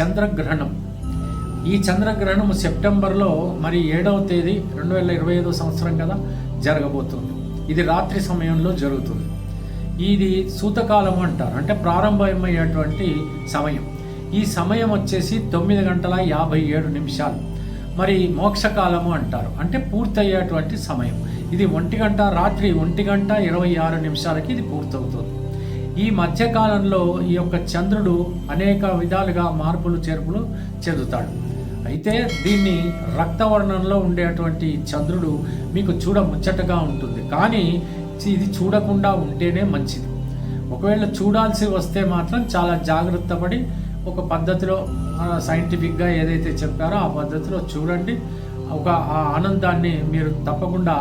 చంద్రగ్రహణం. ఈ చంద్రగ్రహణం సెప్టెంబర్లో మరి ఏడవ తేదీ రెండు వేల ఇరవై ఐదో సంవత్సరం కదా జరగబోతుంది. ఇది రాత్రి సమయంలో జరుగుతుంది. ఇది సూతకాలం అంటారు. అంటే ప్రారంభమయ్యేటువంటి సమయం. ఈ సమయం వచ్చేసి తొమ్మిది గంటల యాభై ఏడు నిమిషాలు. మరి మోక్షకాలము అంటారు. అంటే పూర్తయ్యేటువంటి సమయం. ఇది ఒంటి గంట రాత్రి ఒంటి గంట ఇరవై ఆరు నిమిషాలకి ఇది పూర్తవుతుంది. ఈ మధ్యకాలంలో ఈ యొక్క చంద్రుడు అనేక విధాలుగా మార్పులు చేర్పులు చెందుతాడు. అయితే దీన్ని రక్తవర్ణంలో ఉండేటువంటి చంద్రుడు మీకు చూడ ముచ్చటగా ఉంటుంది. కానీ ఇది చూడకుండా ఉంటేనే మంచిది. ఒకవేళ చూడాల్సి వస్తే మాత్రం చాలా జాగ్రత్త పడి ఒక పద్ధతిలో సైంటిఫిక్గా ఏదైతే చెప్పారో ఆ పద్ధతిలో చూడండి. ఒక ఆ ఆనందాన్ని మీరు తప్పకుండా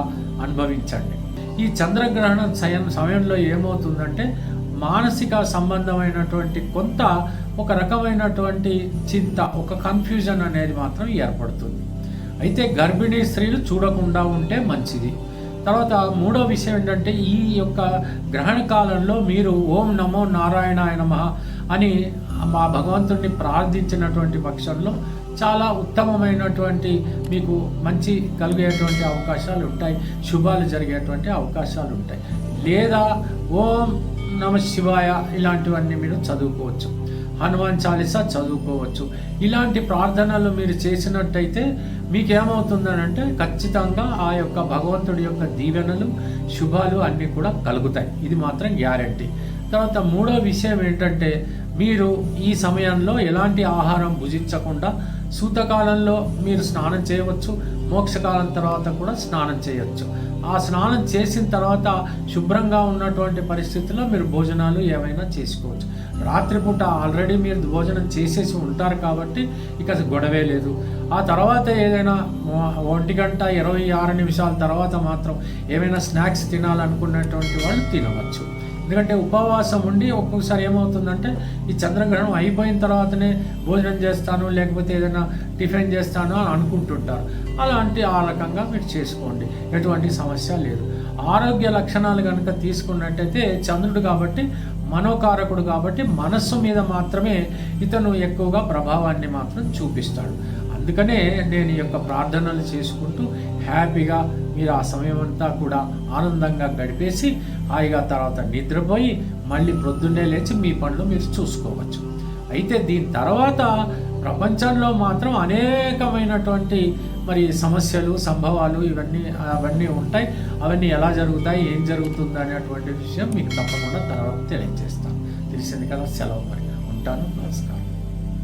అనుభవించండి. ఈ చంద్రగ్రహణం సయ- సమయంలో ఏమవుతుందంటే మానసిక సంబంధమైనటువంటి కొంత ఒక రకమైనటువంటి చింత ఒక కన్ఫ్యూజన్ అనేది మాత్రం ఏర్పడుతుంది. అయితే గర్భిణీ స్త్రీలు చూడకుండా ఉంటే మంచిది. తర్వాత మూడో విషయం ఏంటంటే ఈ యొక్క గ్రహణ కాలంలో మీరు ఓం నమో నారాయణాయ నమః అని మా భగవంతుడిని ప్రార్థించినటువంటి పక్షంలో చాలా ఉత్తమమైనటువంటి మీకు మంచి కలిగేటువంటి అవకాశాలు ఉంటాయి. శుభాలు జరిగేటువంటి అవకాశాలు ఉంటాయి. లేదా ఓం నమ శివాయ ఇలాంటివన్నీ మీరు చదువుకోవచ్చు. హనుమాన్ చాలీసా చదువుకోవచ్చు. ఇలాంటి ప్రార్థనలు మీరు చేసినట్టయితే మీకు ఏమవుతుందనంటే ఖచ్చితంగా ఆ యొక్క భగవంతుడి యొక్క దీవెనలు శుభాలు అన్నీ కూడా కలుగుతాయి. ఇది మాత్రం గ్యారంటీ. తర్వాత మూడో విషయం ఏంటంటే మీరు ఈ సమయంలో ఎలాంటి ఆహారం భుజించకుండా సూతకాలంలో మీరు స్నానం చేయవచ్చు మోక్షకాలం తర్వాత కూడా స్నానం చేయవచ్చు ఆ స్నానం చేసిన తర్వాత శుభ్రంగా ఉన్నటువంటి పరిస్థితుల్లో మీరు భోజనాలు ఏమైనా చేసుకోవచ్చు. రాత్రిపూట ఆల్రెడీ మీరు భోజనం చేసేసి ఉంటారు కాబట్టి ఇక గొడవే లేదు. ఆ తర్వాత ఏదైనా ఒంటి గంట ఇరవై ఆరు నిమిషాల తర్వాత మాత్రం ఏమైనా స్నాక్స్ తినాలనుకున్నటువంటి వాళ్ళు తినవచ్చు. ఎందుకంటే ఉపవాసం ఉండి ఒక్కొక్కసారి ఏమవుతుందంటే ఈ చంద్రగ్రహణం అయిపోయిన తర్వాతనే భోజనం చేస్తాను లేకపోతే ఏదైనా టిఫిన్ చేస్తాను అని అనుకుంటుంటారు. అలాంటి ఆ రకంగా మీరు చేసుకోండి. ఎటువంటి సమస్య లేదు. ఆరోగ్య లక్షణాలు కనుక తీసుకున్నట్టయితే చంద్రుడు కాబట్టి మనోకారకుడు కాబట్టి మనస్సు మీద మాత్రమే ఇతను ఎక్కువగా ప్రభావాన్ని మాత్రం చూపిస్తాడు. అందుకనే నేను ఈ యొక్క ప్రార్థనలు చేసుకుంటూ హ్యాపీగా మీరు ఆ సమయం అంతా కూడా ఆనందంగా గడిపేసి హాయిగా తర్వాత నిద్రపోయి మళ్ళీ ప్రొద్దున్నే లేచి మీ పనులు మీరు చూసుకోవచ్చు. అయితే దీని తర్వాత ప్రపంచంలో మాత్రం అనేకమైనటువంటి మరి సమస్యలు సంభవాలు ఇవన్నీ అవన్నీ ఉంటాయి. అవన్నీ ఎలా జరుగుతాయి ఏం జరుగుతుంది అనేటువంటి విషయం మీకు తప్పకుండా తర్వాత తెలియజేస్తాను. తెలిసింది కదా సెలవు మరి. ఉంటాను. నమస్కారం.